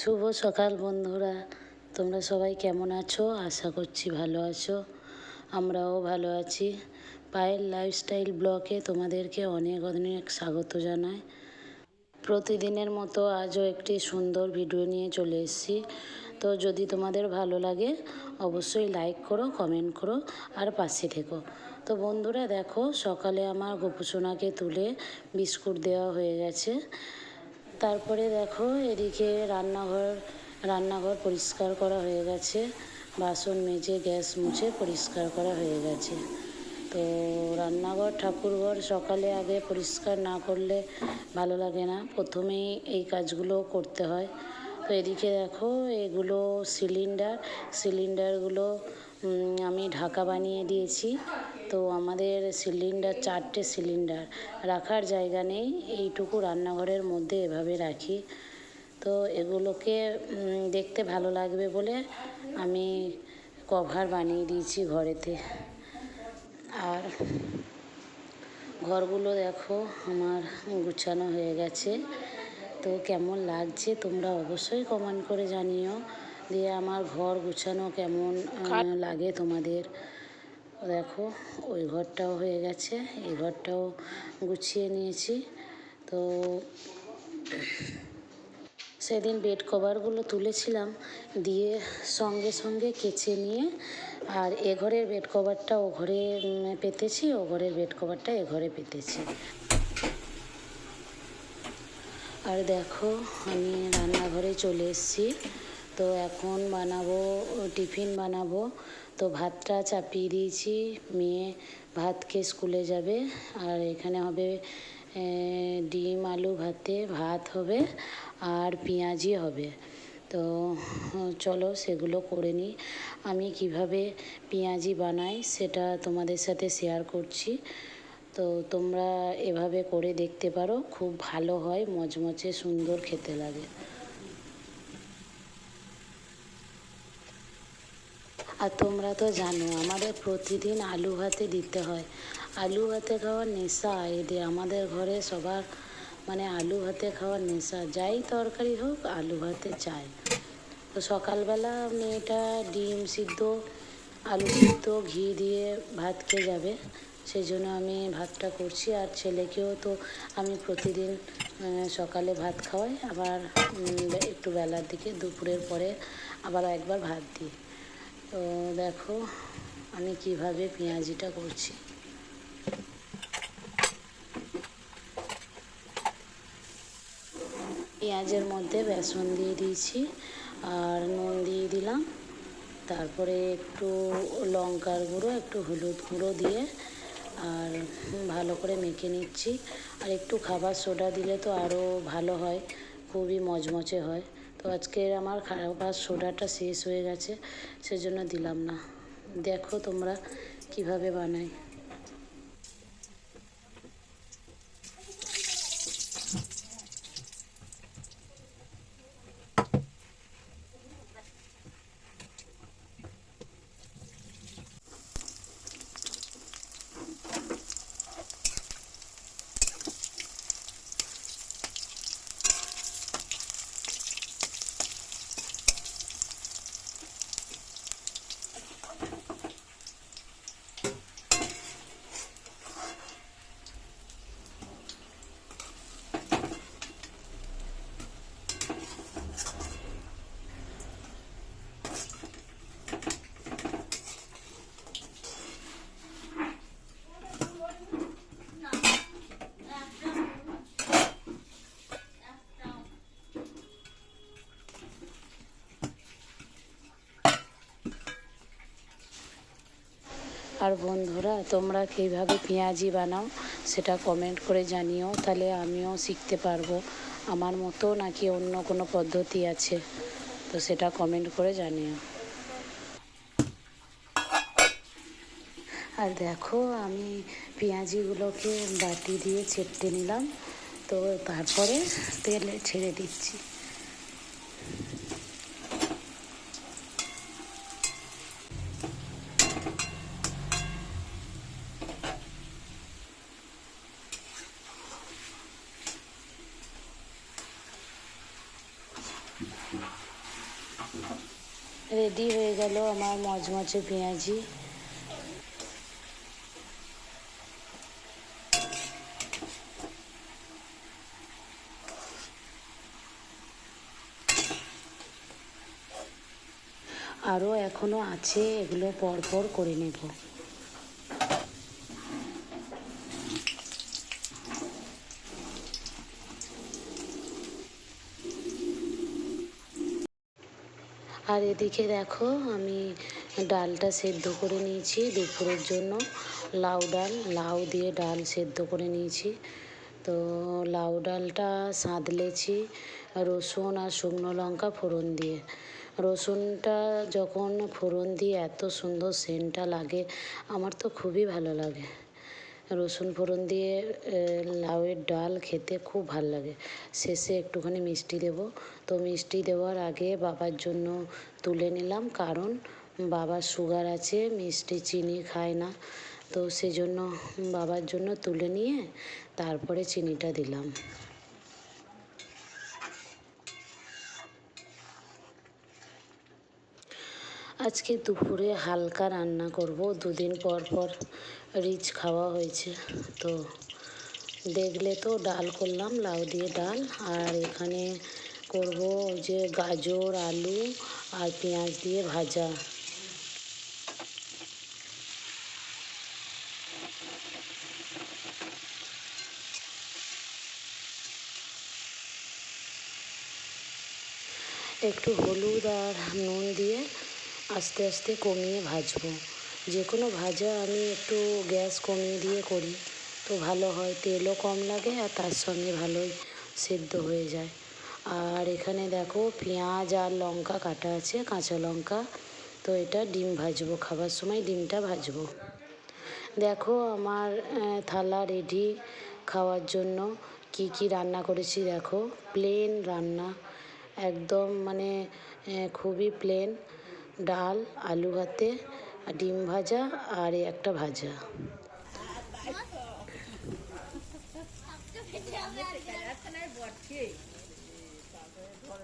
শুভ সকাল বন্ধুরা। তোমরা সবাই কেমন আছো? আশা করছি ভালো আছো। আমরাও ভালো আছি। পায়েল লাইফস্টাইল ব্লকে তোমাদেরকে অনেক অনেক স্বাগত জানাই। প্রতিদিনের মতো আজও একটি সুন্দর ভিডিও নিয়ে চলে এসেছি। তো যদি তোমাদের ভালো লাগে, অবশ্যই লাইক করো, কমেন্ট করো আর পাশে থেকো। তো বন্ধুরা দেখো, সকালে আমার গোপুসোনাকে তুলে বিস্কুট দেওয়া হয়ে গেছে। তারপরে দেখো এদিকে রান্নাঘর রান্নাঘর পরিষ্কার করা হয়ে গেছে। বাসন মেজে, গ্যাস মুছে পরিষ্কার করা হয়ে গেছে। তো রান্নাঘর, ঠাকুরঘর সকালে আগে পরিষ্কার না করলে ভালো লাগে না। প্রথমেই এই কাজগুলো করতে হয়। তো এদিকে দেখো এগুলো সিলিন্ডার, সিলিন্ডারগুলো আমি ঢাকা বানিয়ে দিয়েছি। তো আমাদের সিলিন্ডার চারটে সিলিন্ডার রাখার জায়গা নেই এইটুকু রান্নাঘরের মধ্যে এভাবে রাখি। তো এগুলোকে দেখতে ভালো লাগবে বলে আমি কভার বানিয়ে দিয়েছি ঘরেতে। আর ঘরগুলো দেখো আমার গুছানো হয়ে গেছে। তো কেমন লাগছে তোমরা অবশ্যই কমেন্ট করে জানিও দিয়ে আমার ঘর গুছানো কেমন লাগে তোমাদের। দেখো, ওই ঘরটাও হয়ে গেছে। এই ঘরটাও গুছিয়ে নিয়েছি। তো সেদিন বেড কভারগুলো তুলেছিলাম, দিয়ে সঙ্গে সঙ্গে কেচে নিয়ে, আর এ ঘরের বেড কভারটা ও ঘরে পেতেছি, ও ঘরের বেড কভারটা এ ঘরে পেতেছি। আর দেখো, আমি রান্নাঘরে চলে এসেছি। তো এখন বানাবো, টিফিন বানাবো। তো ভাতটা চাপিয়ে দিয়েছি। মেয়ে ভাত খেয়ে স্কুলে যাবে। আর এখানে হবে ডিম, আলু ভাতে, ভাত হবে আর পেঁয়াজি হবে। তো চলো সেগুলো করে নিই। আমি কীভাবে পেঁয়াজি বানাই সেটা তোমাদের সাথে শেয়ার করছি। তো তোমরা এভাবে করে দেখতে পারো। খুব ভালো হয় মচমচে সুন্দর খেতে লাগে। আর তোমরা তো জানো, আমাদের প্রতিদিন আলু ভাতে দিতে হয়। আলু ভাতে খাওয়ার নেশা এদের আমাদের ঘরে সবার মানে আলু ভাতে খাওয়ার নেশা, যাই তরকারি হোক, আলু ভাতে চাই। তো সকালবেলা মেয়েটা ডিম সিদ্ধ, আলু সিদ্ধ, ঘি দিয়ে ভাত খেয়ে যাবে। সেই জন্য আমি ভাতটা করছি, আর ছেলেকেও তো আমি প্রতিদিন সকালে ভাত খাওয়াই। আবার একটু বেলার দিকে, দুপুরের পরে আবার একবার ভাত দিই। তো দেখো, আমি কীভাবে পেঁয়াজিটা করছি। পেঁয়াজের মধ্যে বেসন দিয়ে দিয়েছি, আর নুন দিয়ে দিলাম। তারপরে একটু লঙ্কার গুঁড়ো, একটু হলুদ গুঁড়ো দিয়ে, আর ভালো করে মেখে নিচ্ছি। আর একটু খাবার সোডা দিলে তো আরও ভালো হয়, খুবই মচমচে হয়। তো আজকের আমার খাবার সোডাটা শেষ হয়ে গেছে, সেজন্য দিলাম না। দেখো তোমরা কীভাবে বানাই। আর বন্ধুরা, তোমরা কীভাবে পেঁয়াজি বানাও সেটা কমেন্ট করে জানিও, তাহলে আমিও শিখতে পারব। আমার মতো নাকি অন্য কোনো পদ্ধতি আছে? তো সেটা কমেন্ট করে জানিও। আর দেখো, আমি পেঁয়াজিগুলোকে বাটি দিয়ে চেপটে নিলাম। তো তারপরে তেলে ছেড়ে দিচ্ছি। রেডি হয়ে গেল আমার মচমচে পেঁয়াজি। আরও এখনও আছে এগুলো পরপর করে নেব। আর এদিকে দেখো, আমি ডালটা সেদ্ধ করে নিয়েছি দুপুরের জন্য। লাউ ডাল, লাউ দিয়ে ডাল সেদ্ধ করে নিয়েছি। তো লাউ ডালটা সাঁতলেছি রসুন আর শুকনো লঙ্কা ফোড়ন দিয়ে। রসুনটা যখন ফোড়ন দিয়ে এত সুন্দর সেন্টটা লাগে, আমার তো খুবই ভালো লাগে। রসুন ফোড়ন দিয়ে লাউয়ের ডাল খেতে খুব ভালো লাগে। শেষে একটুখানি মিষ্টি দেব। তো মিষ্টি দেওয়ার আগে বাবার জন্য তুলে নিলাম, কারণ বাবার সুগার আছে, মিষ্টি চিনি খায় না। তো সেজন্য বাবার জন্য তুলে নিয়ে তারপরে চিনিটা দিলাম। আজকে দুপুরে হালকা রান্না করব, দুদিন পর পর রিচ খাওয়া হয়েছে। তো দেখলে তো ডাল করলাম, লাউ দিয়ে ডাল, আর এখানে করব যে গাজর, আলু আর পেঁয়াজ দিয়ে ভাজা। একটু হলুদ আর নুন দিয়ে আস্তে আস্তে কমিয়ে ভাজবো। যে কোনো ভাজা আমি একটু গ্যাস কমিয়ে দিয়ে করি, তো ভালো হয়। তেলও কম লাগে আর তার সঙ্গে ভালোই সেদ্ধ হয়ে যায়। আর এখানে দেখো পেঁয়াজ আর লঙ্কা কাটা আছে, কাঁচা লঙ্কা। তো এটা ডিম ভাজবো, খাবার সময় ডিমটা ভাজবো। দেখো আমার থালা রেডি খাওয়ার জন্য কি কি রান্না করেছি দেখো। প্লেন রান্না, একদম মানে খুবই প্লেন ডাল, আলু ভাতে ডিম ভাজা, আর একটা ভাজা।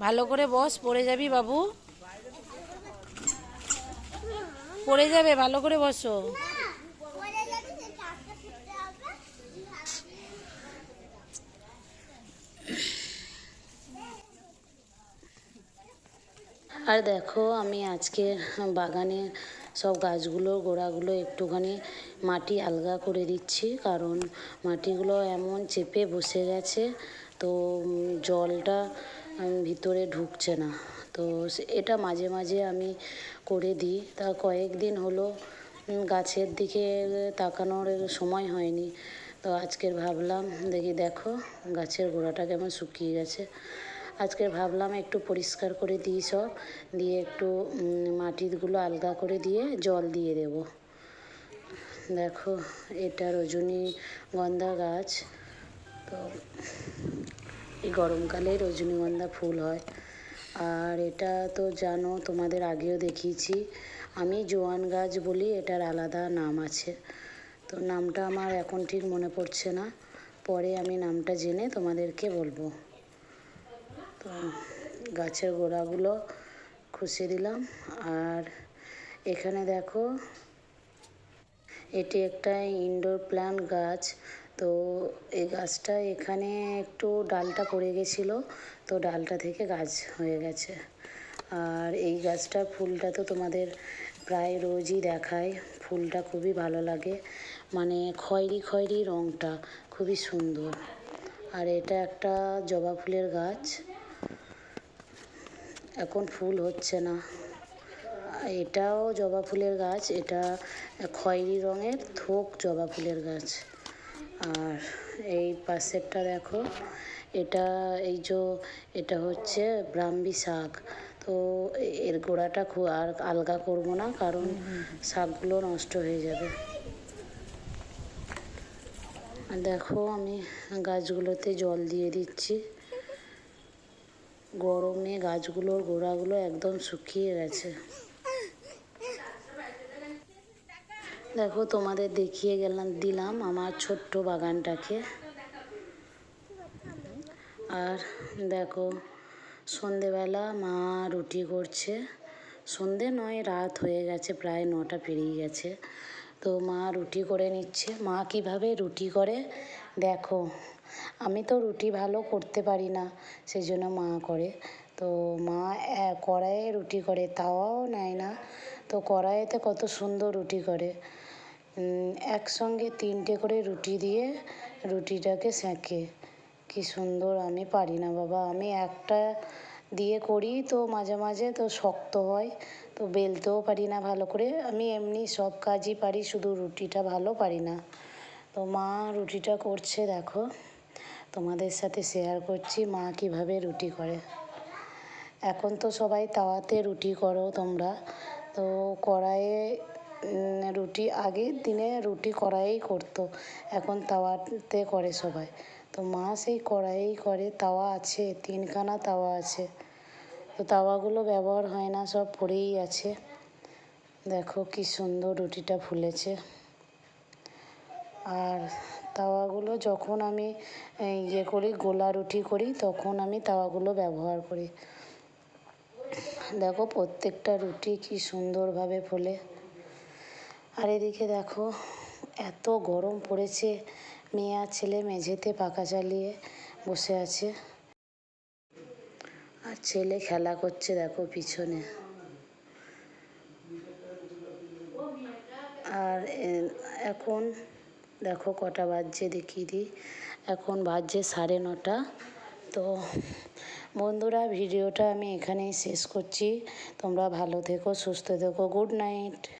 ভালো করে বস, পড়ে যাবি বাবু? পড়ে যাবে, ভালো করে বসো। আর দেখো, আমি আজকে বাগানে সব গাছগুলো, গোড়াগুলো একটুখানি মাটি আলগা করে দিচ্ছি। কারণ মাটিগুলো এমন চেপে বসে গেছে, তো জলটা ভিতরে ঢুকছে না। তো এটা মাঝে মাঝে আমি করে দিই। তা কয়েকদিন হলো গাছের দিকে তাকানোর সময় হয়নি। তো আজকের ভাবলাম, দেখি দেখো, গাছের গোড়াটা কেমন শুকিয়ে গেছে। আজকে ভাবলাম একটু পরিষ্কার করে দিই সব। দিয়ে একটু মাটিগুলো আলগা করে দিয়ে জল দিয়ে দেব। দেখো এটা রজনীগন্ধা গাছ। তো, এই গরমকালে রজনীগন্ধা ফুল হয়। আর এটা তো জানো, তোমাদের আগেও দেখিয়েছি। আমি জোয়ান গাছ বলি, এটার আলাদা নাম আছে। তো নামটা আমার এখন ঠিক মনে পড়ছে না। পরে আমি নামটা জেনে তোমাদেরকে বলব। তো গাছের গোড়াগুলো খুশি দিলাম। আর এখানে দেখো, এটি একটা ইনডোর প্ল্যান্ট গাছ। তো এই গাছটা এখানে একটু ডালটা পড়ে গেছিল, তো ডালটা থেকে গাছ হয়ে গেছে। আর এই গাছটা ফুলটা তো তোমাদের প্রায় রোজই দেখায়। ফুলটা খুবই ভালো লাগে। মানে খয়েরি খয়েরি রঙটা খুবই সুন্দর। আর এটা একটা জবা ফুলের গাছ। এখন ফুল হচ্ছে না। এটাও জবা ফুলের গাছ এটা খয়েরি রঙের থোক জবা ফুলের গাছ। আর এই পাশেরটা দেখো এটা এই যে এটা হচ্ছে ব্রাহ্মী শাক। তো এর গোড়াটা খুব আর আলগা করব না কারণ শাকগুলো নষ্ট হয়ে যাবে। দেখো আমি গাছগুলোতে জল দিয়ে দিচ্ছি। গরমে গাছগুলোর গোড়াগুলো একদম শুকিয়ে গেছে। দেখো, তোমাদের দেখিয়ে গেলাম, দিলাম আমার ছোট্ট বাগানটাকে। আর দেখো, সন্ধেবেলা মা রুটি করছে। সন্ধে নয়, রাত হয়ে গেছে, প্রায় নটা পেরিয়ে গেছে। তো মা রুটি করে নিচ্ছে। মা কীভাবে রুটি করে? দেখো আমি তো রুটি ভালো করতে পারি না সেই জন্য মা করে। তো মা কড়াইয়ে রুটি করে তাওয়াও নেয় না। তো কড়াইয়েতে কত সুন্দর রুটি করে। একসঙ্গে তিনটে করে রুটি দিয়ে রুটিটাকে সেঁকে। কি সুন্দর, আমি পারি না বাবা। আমি একটা দিয়ে করি তো মাঝে মাঝে তো শক্ত হয়, তো বেলতেও পারি না ভালো করে। আমি এমনি সব কাজই পারি, শুধু রুটিটা ভালো পারি না। তো মা রুটিটা করছে, দেখো। তোমাদের সাথে শেয়ার করছি, মা কীভাবে রুটি করে। এখন তো সবাই তাওয়াতে রুটি করো তোমরা। তো কড়াইয়ে রুটি, আগের দিনে রুটি কড়াইয়েই করতো। এখন তাওয়াতে করে সবাই। তো মা সেই কড়াইয়েই করে, তাওয়া আছে, তিনখানা তাওয়া আছে। তো তাওয়াগুলো ব্যবহার হয় না, সব পড়েই আছে। দেখো কি সুন্দর রুটিটা ফুলেছে। আর তাওয়াগুলো যখন আমি ইয়ে করি, গোলা রুটি করি, তখন আমি তাওয়াগুলো ব্যবহার করি। দেখো প্রত্যেকটা রুটি কি সুন্দরভাবে ফোলে। আর এদিকে দেখো, এত গরম পড়েছে, মেয়ে আর ছেলে মেঝেতে পাখা চালিয়ে বসে আছে। আর ছেলে খেলা করছে দেখো পিছনে। আর এখন দেখো কটা বাজছে, দেখিয়ে দিই। এখন বাজছে সাড়ে নটা। তো বন্ধুরা, ভিডিওটা আমি এখানেই শেষ করছি। তোমরা ভালো থেকো, সুস্থ থেকো। Good night.